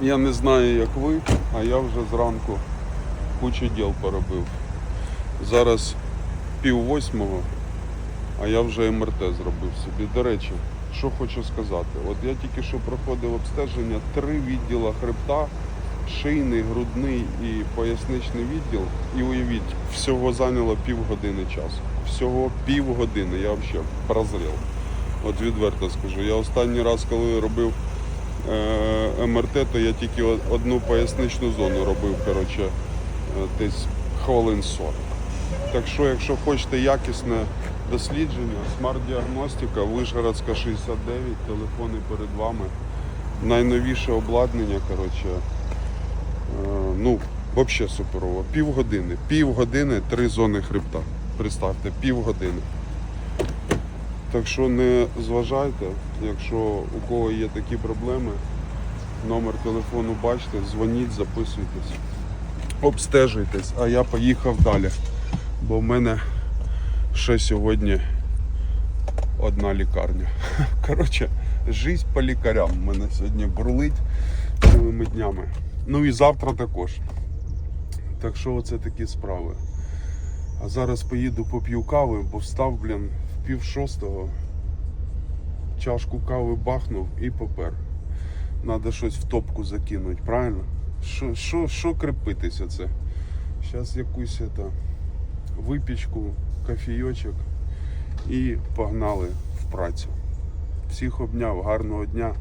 Я не знаю, як ви, а я вже зранку кучу діл поробив. Зараз пів восьмого, а я вже МРТ зробив собі. До речі, що хочу сказати. От я тільки що проходив обстеження, три відділа хребта, шийний, грудний і поясничний відділ. І уявіть, всього зайняло півгодини часу. Всього півгодини. Я взагалі прозрів. От відверто скажу. Я останній раз, коли робив МРТ, то я тільки одну поясничну зону робив, коротше, е, десь хвилин 40. Так що, якщо хочете якісне дослідження, смарт-діагностика, Вишгородська 69, телефони перед вами, найновіше обладнання, коротше, е, ну, взагалі суперово. Півгодини. Півгодини, три зони хребта. Представте, півгодини. Так що не зважайте, якщо у кого є такі проблеми, номер телефону бачите, дзвоніть, записуйтесь, обстежуйтесь, а я поїхав далі. Бо в мене ще сьогодні одна лікарня. Коротше, життя по лікарям в мене сьогодні бурлить цілими днями. Ну і завтра також. Так що оце такі справи. А зараз поїду поп'ю кави, бо встав, блін, пів шостого. Чашку кави бахнув і попер. Надо щось в топку закинути, правильно? Що, що, що крепитися це? Зараз якусь это, випічку, кофійочок і погнали в працю. Всіх обняв, гарного дня.